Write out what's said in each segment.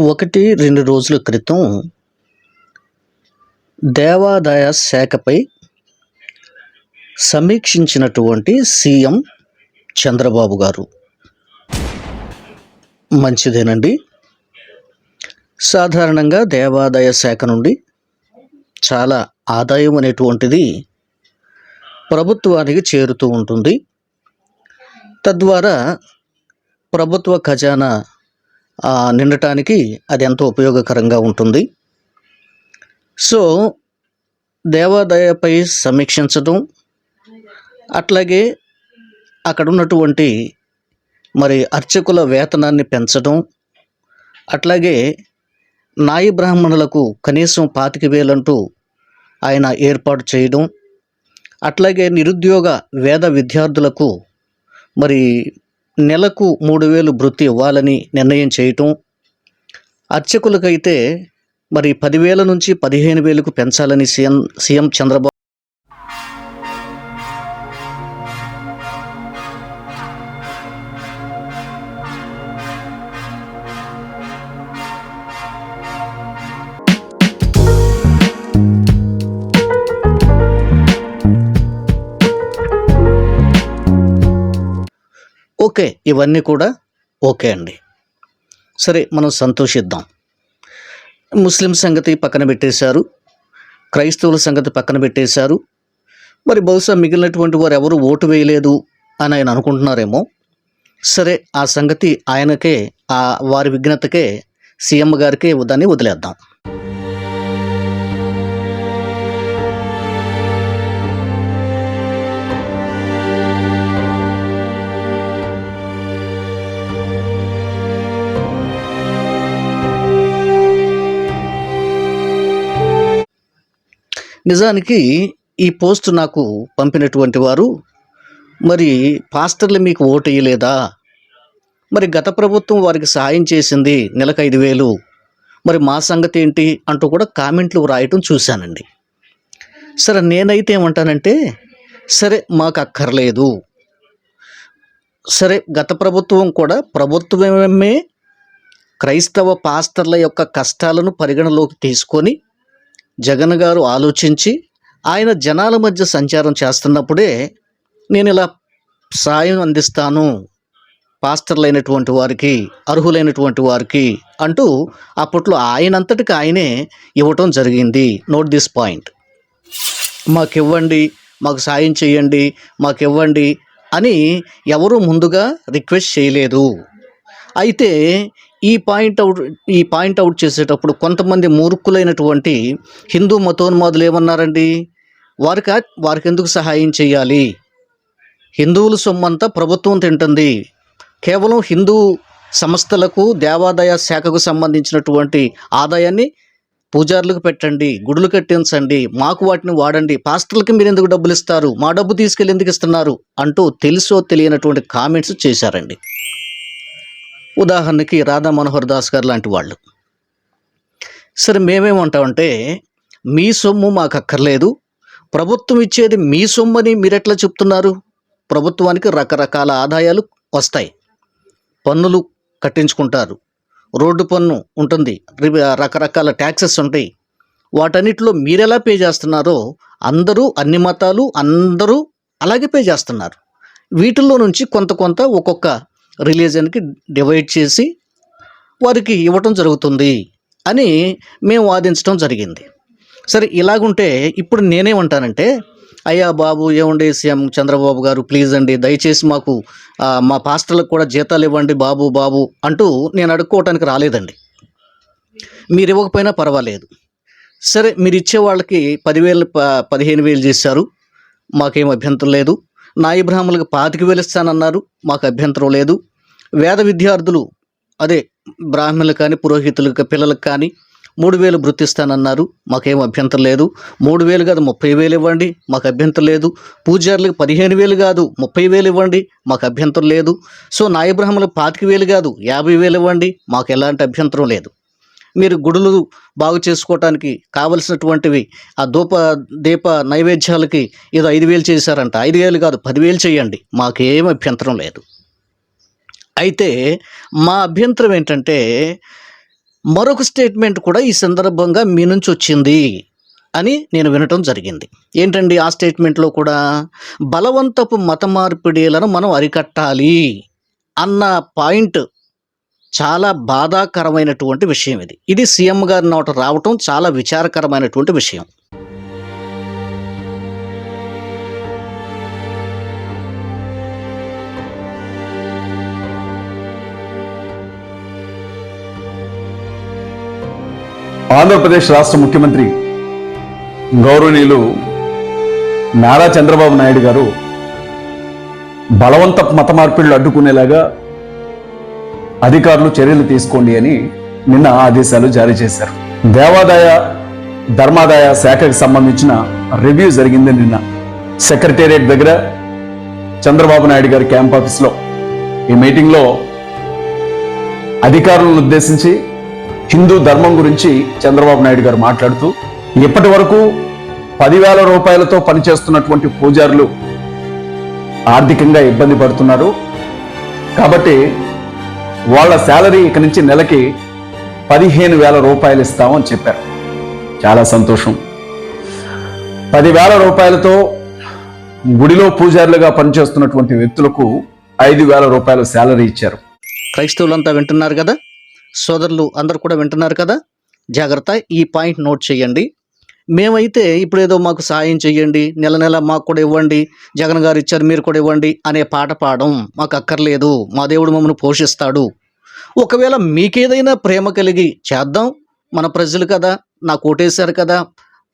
ఒకటి రెండు రోజుల క్రితం దేవాదాయ శాఖపై సమీక్షించినటువంటి సీఎం చంద్రబాబు గారు. మంచిదేనండి. సాధారణంగా దేవాదాయ శాఖ నుండి చాలా ఆదాయం అనేటువంటిది ప్రభుత్వానికి చేరుతూ ఉంటుంది. తద్వారా ప్రభుత్వ ఖజానా నిండటానికి అది ఎంతో ఉపయోగకరంగా ఉంటుంది. సో దేవాదాయపై సమీక్షించడం అట్లాగే అక్కడ ఉన్నటువంటి మరి అర్చకుల వేతనాన్ని పెంచడం అట్లాగే నాయి బ్రాహ్మణులకు కనీసం పాతిక వేలంటూ ఆయన ఏర్పాటు చేయడం అట్లాగే నిరుద్యోగ వేద విద్యార్థులకు మరి నెలకు మూడు వేలు భృతి ఇవ్వాలని నిర్ణయం చేయటం. అర్చకులకైతే మరి పదివేల నుంచి పదిహేను వేలకు పెంచాలని సీఎం సీఎం చంద్రబాబు ఓకే ఇవన్నీ కూడా ఓకే అండి. సరే మనం సంతోషిద్దాం. ముస్లిం సంగతి పక్కన పెట్టేశారు. క్రైస్తవుల సంగతి పక్కన పెట్టేశారు. మరి బహుశా మిగిలినటువంటి వారు ఎవరు ఓటు వేయలేదు అని ఆయన అనుకుంటున్నారేమో. సరే ఆ సంగతి ఆయనకే ఆ వారి విఘ్నతకే సీఎం గారికే దాన్ని వదిలేద్దాం. నిజానికి ఈ పోస్ట్ నాకు పంపినటువంటి వారు మరి పాస్టర్లు మీకు ఓటు వేయలేదా? మరి గత ప్రభుత్వం వారికి సహాయం చేసింది నెలకు ఐదు వేలు. మరి మా సంగతి ఏంటి అంటూ కూడా కామెంట్లు రాయటం చూశానండి. సరే నేనైతే ఏమంటానంటే సరే మాకు అక్కర్లేదు. సరే గత ప్రభుత్వం కూడా ప్రభుత్వమే క్రైస్తవ పాస్టర్ల యొక్క కష్టాలను పరిగణలోకి తీసుకొని జగన్ గారు ఆలోచించి ఆయన జనాల మధ్య సంచారం చేస్తున్నప్పుడే నేను ఇలా సాయం అందిస్తాను. పాస్టర్లైనటువంటి వారికి అర్హులైనటువంటి వారికి అంటూ అప్పట్లో ఆయనంతటికి ఆయనే ఇవ్వటం జరిగింది. నోట్ దిస్ పాయింట్ మాకు ఇవ్వండి మాకు సాయం చేయండి మాకు ఇవ్వండి అని ఎవరు ముందుగా రిక్వెస్ట్ చేయలేదు. అయితే ఈ పాయింట్ అవుట్ ఈ పాయింట్ అవుట్ చేసేటప్పుడు కొంతమంది మూర్ఖులైనటువంటి హిందూ మతోన్మాదులు ఏమన్నారండి? వారికి వారికి ఎందుకు సహాయం చేయాలి? హిందువుల సొమ్మంతా ప్రభుత్వం తింటుంది. కేవలం హిందూ సంస్థలకు దేవాదాయ శాఖకు సంబంధించినటువంటి ఆదాయాన్ని పూజారులకు పెట్టండి గుడులు కట్టించండి మాకు వాటిని వాడండి. పాస్టర్లకి మీరు ఎందుకు డబ్బులు ఇస్తారు మా డబ్బు తీసుకెళ్ళి ఎందుకు ఇస్తున్నారు? అంటూ తెలుసో తెలియనటువంటి కామెంట్స్ చేశారండి. ఉదాహరణకి రాధా మనోహర్ దాస్ గారు లాంటి వాళ్ళు. సరే మేమేమంటామంటే మీ సొమ్ము మాకు అక్కర్లేదు ప్రభుత్వం ఇచ్చేది మీ సొమ్మని మీరెట్లా చెప్తున్నారు? ప్రభుత్వానికి రకరకాల ఆదాయాలు వస్తాయి. పన్నులు కట్టించుకుంటారు. రోడ్డు పన్ను ఉంటుంది. రకరకాల ట్యాక్సెస్ ఉంటాయి. వాటన్నిటిలో మీరెలా పే చేస్తున్నారో అందరూ అన్ని మతాలు అందరూ అలాగే పే చేస్తున్నారు. వీటిల్లో నుంచి కొంత కొంత ఒక్కొక్క రిలీజన్కి డివైడ్ చేసి వారికి ఇవ్వటం జరుగుతుంది అని మేము వాదించడం జరిగింది. సరే ఇలాగుంటే ఇప్పుడు నేనేమంటానంటే అయ్యా బాబు ఏమండి సీఎం చంద్రబాబు గారు ప్లీజ్ అండి దయచేసి మాకు మా పాస్టర్లకు కూడా జీతాలు ఇవ్వండి బాబు బాబు అంటూ నేను అడుక్కోవటానికి రాలేదండి. మీరు ఇవ్వకపోయినా పర్వాలేదు. సరే మీరు ఇచ్చే వాళ్ళకి పదివేలు ప పదిహేను వేలు చేశారు. మాకేం అభ్యంతరం లేదు. నాయ బ్రాహ్మణులకు పాతిక వేలు ఇస్తానన్నారు. మాకు అభ్యంతరం లేదు. వేద విద్యార్థులు అదే బ్రాహ్మణులు కానీ పురోహితులు పిల్లలకు కానీ మూడు వేలు వృత్తిస్తానన్నారు. మాకేం అభ్యంతరం లేదు. మూడు వేలు కాదు ముప్పై వేలు ఇవ్వండి. మాకు అభ్యంతరం లేదు. పూజారులకు పదిహేను వేలు కాదు ముప్పై వేలు ఇవ్వండి. మాకు అభ్యంతరం లేదు. సో నాయబ్రాహ్మణులకు పాతిక వేలు కాదు యాభై వేలు ఇవ్వండి. మాకు ఎలాంటి అభ్యంతరం లేదు. మీరు గుడులు బాగు చేసుకోవటానికి కావలసినటువంటివి ఆ దూప దీప నైవేద్యాలకి ఏదో ఐదు వేలు చేశారంట. ఐదు వేలు కాదు పదివేలు చేయండి. మాకేం అభ్యంతరం లేదు. అయితే మా అభ్యంతరం ఏంటంటే మరొక స్టేట్మెంట్ కూడా ఈ సందర్భంగా మీ నుంచి వచ్చింది అని నేను వినటం జరిగింది. ఏంటండి ఆ స్టేట్మెంట్లో కూడా బలవంతపు మత మార్పిడీలను మనం అరికట్టాలి అన్న పాయింట్ చాలా బాధాకరమైనటువంటి విషయం ఇది. ఇది సీఎం గారి నోట రావటం చాలా విచారకరమైనటువంటి విషయం. ఆంధ్రప్రదేశ్ రాష్ట్ర ముఖ్యమంత్రి గౌరవనీయులు నారా చంద్రబాబు నాయుడు గారు బలవంత మత మార్పిళ్ళు అడ్డుకునేలాగా అధికారులు చర్యలు తీసుకోండి అని నిన్న ఆదేశాలు జారీ చేశారు. దేవాదాయ ధర్మాదాయ శాఖకు సంబంధించిన రివ్యూ జరిగింది నిన్న. సెక్రటేరియట్ దగ్గర చంద్రబాబు నాయుడు గారి క్యాంప్ ఆఫీస్లో ఈ మీటింగ్లో అధికారులను ఉద్దేశించి హిందూ ధర్మం గురించి చంద్రబాబు నాయుడు గారు మాట్లాడుతూ ఇప్పటి వరకు పదివేల రూపాయలతో పనిచేస్తున్నటువంటి పూజారులు ఆర్థికంగా ఇబ్బంది పడుతున్నారు. కాబట్టి వాళ్ళ శాలరీ ఇక నుంచి నెలకి పదిహేను వేల రూపాయలు ఇస్తామని చెప్పారు. చాలా సంతోషం. పదివేల రూపాయలతో గుడిలో పూజారులుగా పనిచేస్తున్నటువంటి వ్యక్తులకు ఐదు వేల రూపాయల శాలరీ ఇచ్చారు. క్రైస్తవులంతా వింటున్నారు కదా? సోదరులు అందరు కూడా వింటున్నారు కదా? జాగ్రత్త ఈ పాయింట్ నోట్ చేయండి. మేమైతే ఇప్పుడు ఏదో మాకు సాయం చేయండి నెల నెల మాకు కూడా ఇవ్వండి జగన్ గారు ఇచ్చారు మీరు కూడా ఇవ్వండి అనే పాట పాడడం మాకు అక్కర్లేదు. మా దేవుడు మమ్మల్ని పోషిస్తాడు. ఒకవేళ మీకేదైనా ప్రేమ కలిగి చేద్దాం మన ప్రజలు కదా నాకు ఓటేశారు కదా.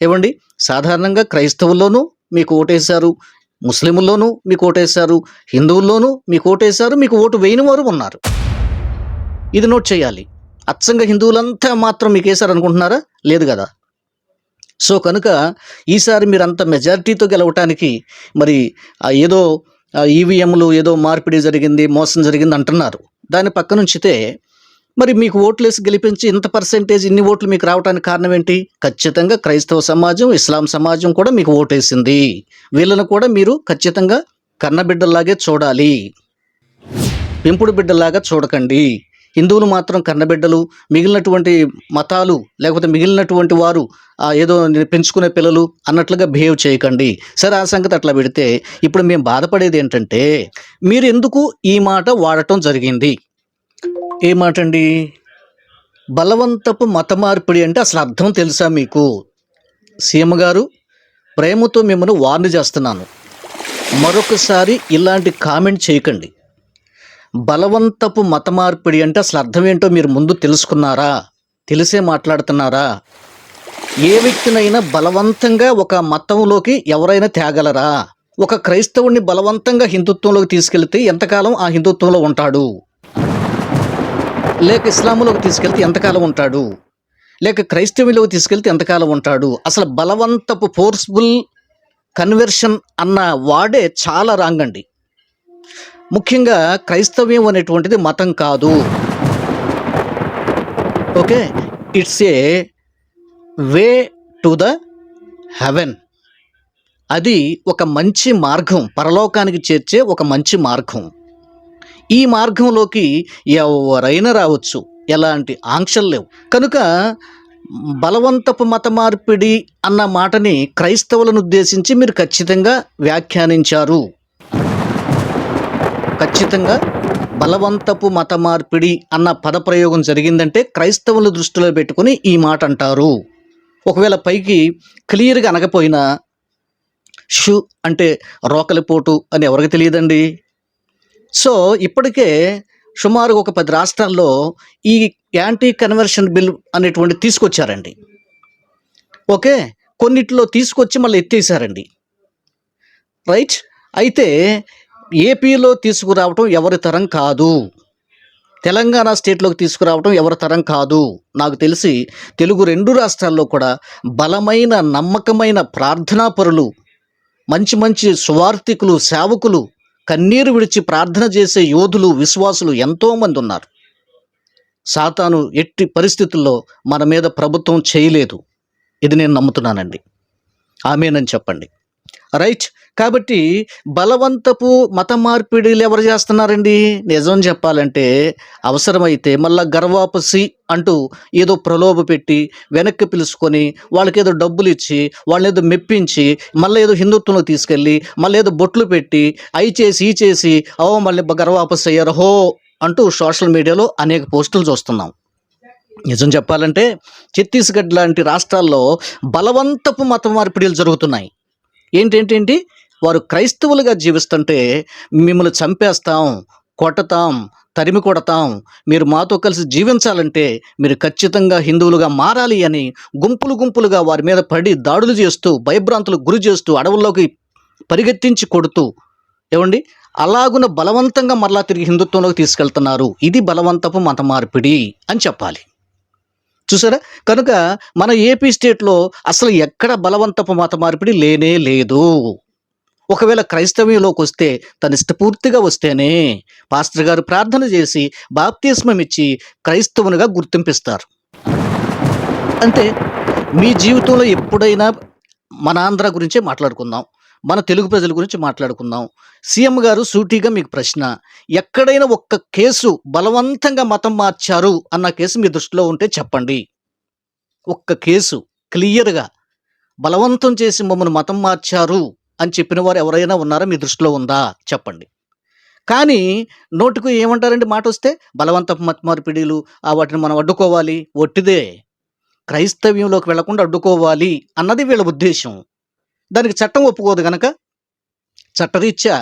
ఇవ్వండి సాధారణంగా క్రైస్తవుల్లోనూ మీకు ఓటేశారు ముస్లింల్లోనూ మీకు ఓటేశారు హిందువుల్లోనూ మీకు ఓటేశారు మీకు ఓటు వేయని వారు ఉన్నారు. ఇది నోట్ చేయాలి. అచ్చంగా హిందువులంతా మాత్రం మీకు వేశారు అనుకుంటున్నారా? లేదు కదా. సో కనుక ఈసారి మీరు అంత మెజారిటీతో గెలవటానికి మరి ఏదో ఈవీఎంలు ఏదో మార్పిడి జరిగింది మోసం జరిగింది అంటున్నారు. దాని పక్క నుంచితే మరి మీకు ఓట్లేసి గెలిపించి ఇంత పర్సెంటేజ్ ఇన్ని ఓట్లు మీకు రావడానికి కారణం ఏంటి? ఖచ్చితంగా క్రైస్తవ సమాజం ఇస్లాం సమాజం కూడా మీకు ఓటేసింది. వీళ్ళను కూడా మీరు ఖచ్చితంగా కన్నబిడ్డల్లాగే చూడాలి. పెంపుడు బిడ్డలాగా చూడకండి. హిందువులు మాత్రం కన్నబిడ్డలు మిగిలినటువంటి మతాలు లేకపోతే మిగిలినటువంటి వారు ఏదో పెంచుకునే పిల్లలు అన్నట్లుగా బిహేవ్ చేయకండి. సరే ఆ సంగతి అట్లా పెడితే ఇప్పుడు మేము బాధపడేది ఏంటంటే మీరు ఎందుకు ఈ మాట వాడటం జరిగింది? ఏ మాట అండి? బలవంతపు మత మార్పిడి అంటే అసలు అర్థం తెలుసా మీకు? సీఎం గారు ప్రేమతో మిమ్మల్ని వార్న్ చేస్తున్నాను. మరొకసారి ఇలాంటి కామెంట్ చేయకండి. బలవంతపు మత మార్పిడి అంటే అసలు అర్థం ఏంటో మీరు ముందు తెలుసుకున్నారా? తెలిసే మాట్లాడుతున్నారా? ఏ వ్యక్తినైనా బలవంతంగా ఒక మతంలోకి ఎవరైనా తేగలరా? ఒక క్రైస్తవుడిని బలవంతంగా హిందుత్వంలోకి తీసుకెళ్తే ఎంతకాలం ఆ హిందుత్వంలో ఉంటాడు? లేక ఇస్లాంలోకి తీసుకెళ్తే ఎంతకాలం ఉంటాడు? లేక క్రైస్తవులోకి తీసుకెళ్తే ఎంతకాలం ఉంటాడు? అసలు బలవంతపు ఫోర్స్ఫుల్ కన్వర్షన్ అన్న వాడే చాలా రాంగ్ అండి. ముఖ్యంగా క్రైస్తవ్యం అనేటువంటిది మతం కాదు. Okay? It's a way to the heaven అది ఒక మంచి మార్గం. పరలోకానికి చేర్చే ఒక మంచి మార్గం. ఈ మార్గంలోకి ఎవరైనా రావచ్చు. ఎలాంటి ఆంక్షలు లేవు. కనుక బలవంతపు మత మార్పిడి అన్న మాటని క్రైస్తవులను ఉద్దేశించి మీరు ఖచ్చితంగా వ్యాఖ్యానించారు. ఖచ్చితంగా బలవంతపు మత మార్పిడి అన్న పదప్రయోగం జరిగిందంటే క్రైస్తవుల దృష్టిలో పెట్టుకుని ఈ మాట అంటారు. ఒకవేళ పైకి క్లియర్గా అనకపోయినా షు అంటే రోకలిపోటు అని ఎవరికి తెలియదండి? సో ఇప్పటికే సుమారు ఒక పది రాష్ట్రాల్లో ఈ యాంటీ కన్వర్షన్ బిల్ అనేటువంటి తీసుకొచ్చారండి. ఓకే? కొన్నిట్లో తీసుకొచ్చి మళ్ళీ ఎత్తేసారండి. రైట్? అయితే ఏపీలో తీసుకురావటం ఎవరి తరం కాదు. తెలంగాణ స్టేట్లోకి తీసుకురావటం ఎవరి తరం కాదు. నాకు తెలిసి తెలుగు రెండు రాష్ట్రాల్లో కూడా బలమైన నమ్మకమైన ప్రార్థనాపరులు మంచి మంచి సువార్థికులు సేవకులు కన్నీరు విడిచి ప్రార్థన చేసే యోధులు విశ్వాసులు ఎంతోమంది ఉన్నారు. సాతాను ఎట్టి పరిస్థితుల్లో మన మీద ప్రభుత్వం చేయలేదు. ఇది నేను నమ్ముతున్నానండి. ఆమెనని చెప్పండి. రైట్ కాబట్టి బలవంతపు మత మార్పిడిలు ఎవరు చేస్తున్నారండి? నిజం చెప్పాలంటే అవసరమైతే మళ్ళా గర్వాపసి అంటూ ఏదో ప్రలోభ పెట్టి వెనక్కి పిలుచుకొని వాళ్ళకి ఏదో డబ్బులు ఇచ్చి వాళ్ళని ఏదో మెప్పించి మళ్ళీ ఏదో హిందుత్వంలో తీసుకెళ్ళి మళ్ళీ ఏదో బొట్లు పెట్టి అయి చేసి ఈ చేసి ఓ మళ్ళీ గర్వాపసి అయ్యారు హో అంటూ సోషల్ మీడియాలో అనేక పోస్టులు చూస్తున్నాం. నిజం చెప్పాలంటే ఛత్తీస్గఢ్ లాంటి రాష్ట్రాల్లో బలవంతపు మత మార్పిడిలు జరుగుతున్నాయి. ఏంటేంటేంటి వారు క్రైస్తవులుగా జీవిస్తుంటే మిమ్మల్ని చంపేస్తాం కొట్టతాం తరిమి కొడతాం. మీరు మాతో కలిసి జీవించాలంటే మీరు ఖచ్చితంగా హిందువులుగా మారాలి అని గుంపులు గుంపులుగా వారి మీద పడి దాడులు చేస్తూ భయభ్రాంతులకు గురి చేస్తూ అడవుల్లోకి పరిగెత్తించి కొడుతూ ఏమండి? అలాగున బలవంతంగా మరలా తిరిగి హిందుత్వంలోకి తీసుకెళ్తున్నారు. ఇది బలవంతపు మత మార్పిడి అని చెప్పాలి. చూసారా? కనుక మన ఏపీ స్టేట్లో అసలు ఎక్కడ బలవంతపు మత మార్పిడి లేనే లేదు. ఒకవేళ క్రైస్తవ్యంలోకి వస్తే తన ఇష్టపూర్తిగా వస్తేనే పాస్టర్ గారు ప్రార్థన చేసి బాప్తిస్మం ఇచ్చి క్రైస్తవునిగా గుర్తింపిస్తారు. అంటే మీ జీవితంలో ఎప్పుడైనా మన ఆంధ్ర గురించే మాట్లాడుకుందాం. మన తెలుగు ప్రజల గురించి మాట్లాడుకుందాం. సీఎం గారు సూటిగా మీకు ప్రశ్న ఎక్కడైనా ఒక్క కేసు బలవంతంగా మతం మార్చారు అన్న కేసు మీ దృష్టిలో ఉంటే చెప్పండి. ఒక్క కేసు క్లియర్గా బలవంతం చేసి మమ్మల్ని మతం మార్చారు అని చెప్పిన వారు ఎవరైనా ఉన్నారా మీ దృష్టిలో ఉందా? చెప్పండి. కానీ నోటుకు ఏమంటారండి మాట వస్తే బలవంతపు మత మార్పిడిలు ఆ వాటిని మనం అడ్డుకోవాలి ఒట్టిదే. క్రైస్తవ్యంలోకి వెళ్ళకుండా అడ్డుకోవాలి అన్నది వీళ్ళ ఉద్దేశం. దానికి చట్టం ఒప్పుకోదు కనుక చట్టరీత్యా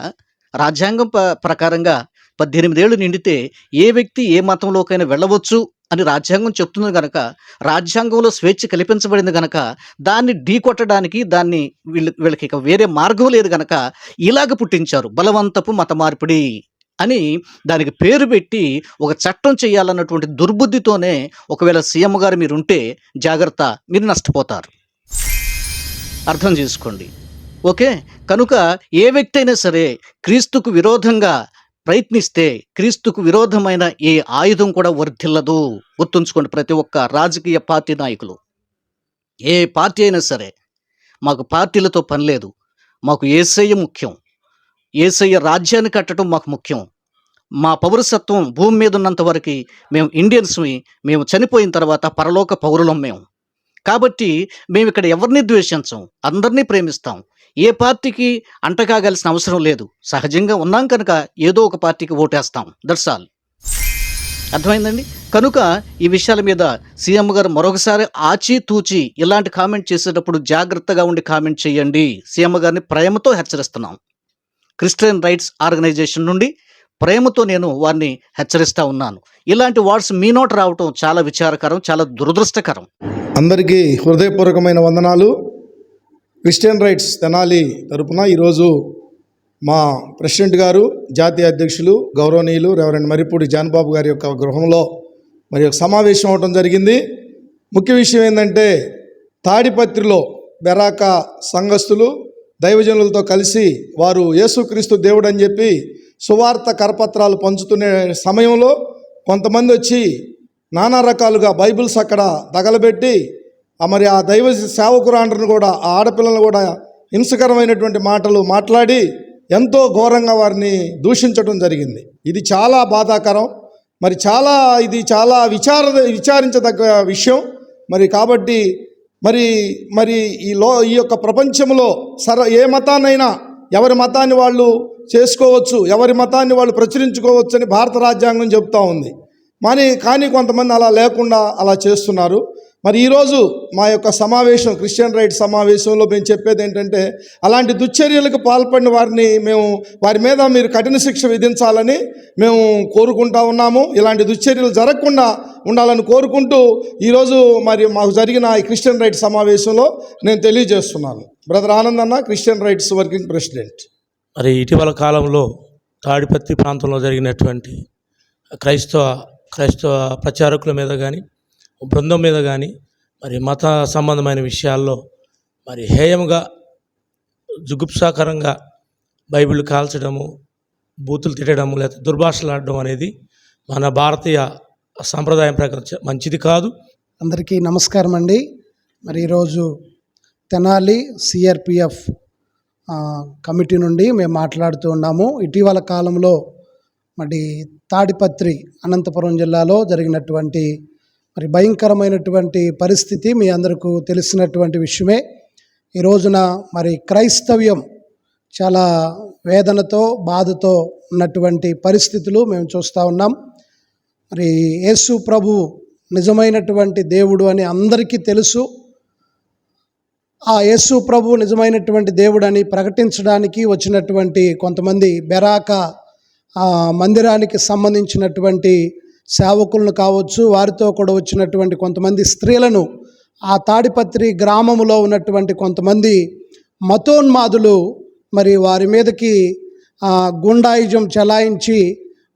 రాజ్యాంగం ప- ప్రకారంగా పద్దెనిమిదేళ్ళు నిండితే ఏ వ్యక్తి ఏ మతంలోకైనా వెళ్ళవచ్చు అని రాజ్యాంగం చెప్తుంది కనుక రాజ్యాంగంలో స్వేచ్ఛ కల్పించబడింది కనుక దాన్ని ఢీకొట్టడానికి దాన్ని వీళ్ళ వీళ్ళకి ఇక వేరే మార్గం లేదు కనుక ఇలాగ పుట్టించారు. బలవంతపు మత మార్పిడి అని దానికి పేరు పెట్టి ఒక చట్టం చేయాలన్నటువంటి దుర్బుద్ధితోనే ఒకవేళ సీఎం గారు మీరు ఉంటే జాగ్రత్త మీరు నష్టపోతారు. అర్థం చేసుకోండి. ఓకే? కనుక ఏ వ్యక్తి అయినా సరే క్రీస్తుకు విరోధంగా ప్రయత్నిస్తే క్రీస్తుకు విరోధమైన ఏ ఆయుధం కూడా వర్ధిల్లదు. గుర్తుంచుకోండి ప్రతి ఒక్క రాజకీయ పార్టీ నాయకులు. ఏ పార్టీ అయినా సరే మాకు పార్టీలతో పని లేదు. మాకు ఏసయ్య ముఖ్యం. ఏసయ్య రాజ్యాన్ని కట్టడం మాకు ముఖ్యం. మా పౌరసత్వం భూమి మీద ఉన్నంత వరకు మేము ఇండియన్స్మి మేము చనిపోయిన తర్వాత పరలోక పౌరులం మేము. కాబట్టి మేము ఇక్కడ ఎవరిని ద్వేషించం? అందరినీ ప్రేమిస్తాం. ఏ పార్టీకి అంటకాగాల్సిన అవసరం లేదు. సహజంగా ఉన్నాం కనుక ఏదో ఒక పార్టీకి ఓటేస్తాం. దట్స్ ఆల్ అర్థమైందండి? కనుక ఈ విషయాల మీద సీఎం గారు మరొకసారి ఆచి తూచి ఇలాంటి కామెంట్ చేసేటప్పుడు జాగ్రత్తగా ఉండి కామెంట్ చేయండి. సీఎం గారిని ప్రేమతో హెచ్చరిస్తున్నాం. క్రిస్టియన్ రైట్స్ ఆర్గనైజేషన్ నుండి ప్రేమతో నేను వారిని హెచ్చరిస్తా ఉన్నాను. ఇలాంటి వార్డ్స్ మీ నోట రావటం చాలా విచారకరం చాలా దురదృష్టకరం. అందరికీ హృదయపూర్వకమైన వందనాలు. క్రిస్టియన్ రైట్స్ తెనాలి తరపున ఈరోజు మా ప్రెసిడెంట్ గారు జాతీయ అధ్యక్షులు గౌరవనీయులు రెవరెండ్ మరిపూడి జాన్బాబు గారి యొక్క గృహంలో మరి ఒక సమావేశం అవడం జరిగింది. ముఖ్య విషయం ఏంటంటే తాడిపత్రిలో బెరాక సంఘస్థులు దైవజనులతో కలిసి వారు యేసుక్రీస్తు దేవుడు అని చెప్పి సువార్త కరపత్రాలు పంచుతునే సమయంలో కొంతమంది వచ్చి నానా రకాలుగా బైబిల్స్ అక్కడ తగలబెట్టి ఆ మరి ఆ దైవ సేవకురాండ్రను కూడా ఆ ఆడపిల్లలను కూడా హింసకరమైనటువంటి మాటలు మాట్లాడి ఎంతో ఘోరంగా వారిని దూషించడం జరిగింది. ఇది చాలా బాధాకరం. మరి చాలా ఇది చాలా విచార విచారించదగ్గ విషయం. మరి కాబట్టి మరి మరి ఈ లో ఈ యొక్క ప్రపంచంలో సర ఏ మతాన్నైనా ఎవరి మతాన్ని వాళ్ళు చేసుకోవచ్చు ఎవరి మతాన్ని వాళ్ళు ప్రచురించుకోవచ్చు అని భారత రాజ్యాంగం చెబుతూ ఉంది. మరి కానీ కొంతమంది అలా లేకుండా అలా చేస్తున్నారు. మరి ఈరోజు మా యొక్క సమావేశం క్రిస్టియన్ రైట్ సమావేశంలో మేము చెప్పేది ఏంటంటే అలాంటి దుశ్చర్యలకు పాల్పడిన వారిని మేము వారి మీద మీరు కఠిన శిక్ష విధించాలని మేము కోరుకుంటా ఉన్నాము. ఇలాంటి దుశ్చర్యలు జరగకుండా ఉండాలని కోరుకుంటూ ఈరోజు మరి మాకు జరిగిన ఈ క్రిస్టియన్ రైట్స్ సమావేశంలో నేను తెలియజేస్తున్నాను. బ్రదర్ ఆనంద్ అన్న క్రిస్టియన్ రైట్స్ వర్కింగ్ ప్రెసిడెంట్ మరి ఇటీవల కాలంలో తాడిపత్తి ప్రాంతంలో జరిగినటువంటి క్రైస్తవ క్రైస్తవ ప్రచారకుల మీద కానీ బృందం మీద కానీ మరి మత సంబంధమైన విషయాల్లో మరి హేయంగా జుగుప్సాకరంగా బైబిల్ కాల్చడము బూతులు తిట్టడము లేకపోతే దుర్భాషలాడడం అనేది మన భారతీయ సాంప్రదాయం ప్రకారం మంచిది కాదు. అందరికీ నమస్కారం అండి. మరి ఈరోజు తెనాలి సిఆర్పిఎఫ్ కమిటీ నుండి మేము మాట్లాడుతూ ఉన్నాము. ఇటీవల కాలంలో మరి తాడిపత్రి అనంతపురం జిల్లాలో జరిగినటువంటి మరి భయంకరమైనటువంటి పరిస్థితి మీ అందరికీ తెలిసినటువంటి విషయమే. ఈ రోజున మరి క్రైస్తవ్యం చాలా వేదనతో బాధతో ఉన్నటువంటి పరిస్థితులు మేము చూస్తూ ఉన్నాం. మరి యేసు ప్రభు నిజమైనటువంటి దేవుడు అని అందరికీ తెలుసు. ఆ యేసు ప్రభు నిజమైనటువంటి దేవుడని ప్రకటించడానికి వచ్చినటువంటి కొంతమంది బెరాక మందిరానికి సంబంధించినటువంటి సేవకులను కావచ్చు వారితో కూడా వచ్చినటువంటి కొంతమంది స్త్రీలను ఆ తాడిపత్రి గ్రామములో ఉన్నటువంటి కొంతమంది మతోన్మాదులు మరి వారి మీదకి గుండాయుజం చెలాయించి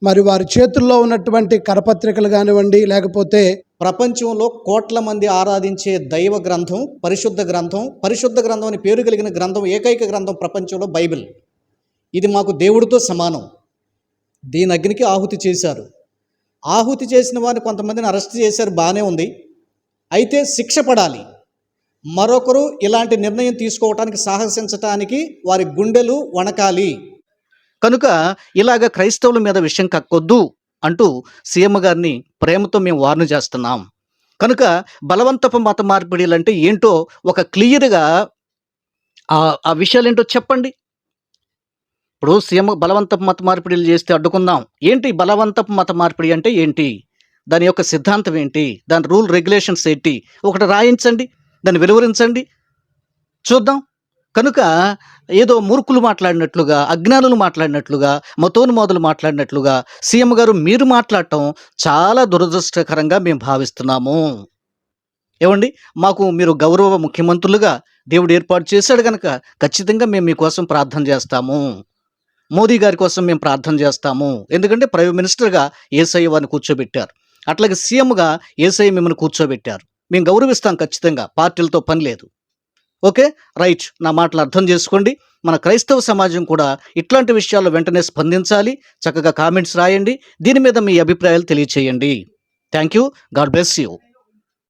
మరి వారి చేతుల్లో ఉన్నటువంటి కరపత్రికలు కానివ్వండి లేకపోతే ప్రపంచంలో కోట్ల మంది ఆరాధించే దైవ గ్రంథం పరిశుద్ధ గ్రంథం పరిశుద్ధ గ్రంథం అని పేరు కలిగిన గ్రంథం ఏకైక గ్రంథం ప్రపంచంలో బైబిల్. ఇది మాకు దేవుడితో సమానం. దీని అగ్నికి ఆహుతి చేశారు. ఆహుతి చేసిన వారిని కొంతమందిని అరెస్ట్ చేశారు బాగానే ఉంది. అయితే శిక్ష పడాలి. మరొకరు ఇలాంటి నిర్ణయం తీసుకోవటానికి సాహసించటానికి వారి గుండెలు వణకాలి. కనుక ఇలాగ క్రైస్తవుల మీద విషయం కక్కొద్దు అంటూ సీఎం గారిని ప్రేమతో మేము వార్ను చేస్తున్నాం. కనుక బలవంతపు మత మార్పిడిలు అంటే ఏంటో ఒక క్లియర్గా ఆ ఆ విషయాలు ఏంటో చెప్పండి. ఇప్పుడు సీఎం బలవంతపు మత మార్పిడిలు చేస్తే అడ్డుకుందాం. ఏంటి బలవంతపు మత మార్పిడి అంటే ఏంటి? దాని యొక్క సిద్ధాంతం ఏంటి? దాని రూల్ రెగ్యులేషన్స్ ఏంటి? ఒకటి రాయించండి దాన్ని వెలువరించండి. చూద్దాం. కనుక ఏదో మూర్ఖులు మాట్లాడినట్లుగా అజ్ఞానులు మాట్లాడినట్లుగా మతోన్మోదులు మాట్లాడినట్లుగా సీఎం గారు మీరు మాట్లాడటం చాలా దురదృష్టకరంగా మేము భావిస్తున్నాము. ఏమండి? మాకు మీరు గౌరవ ముఖ్యమంత్రులుగా దేవుడు ఏర్పాటు చేశాడు కనుక ఖచ్చితంగా మేము మీకోసం ప్రార్థన చేస్తాము. మోదీ గారి కోసం మేము ప్రార్థన చేస్తాము. ఎందుకంటే ప్రైమ్ మినిస్టర్గా ఏసఐ వారిని కూర్చోబెట్టారు. అట్లాగే సీఎంగా ఏసఐ మిమ్మల్ని కూర్చోబెట్టారు. మేము గౌరవిస్తాం ఖచ్చితంగా. పార్టీలతో పని లేదు. ఓకే? రైట్. నా మాటలు అర్థం చేసుకోండి. మన క్రైస్తవ సమాజం కూడా ఇట్లాంటి విషయాల్లో వెంటనే స్పందించాలి. చక్కగా కామెంట్స్ రాయండి. దీని మీద మీ అభిప్రాయాలు తెలియచేయండి. Thank you. God bless you.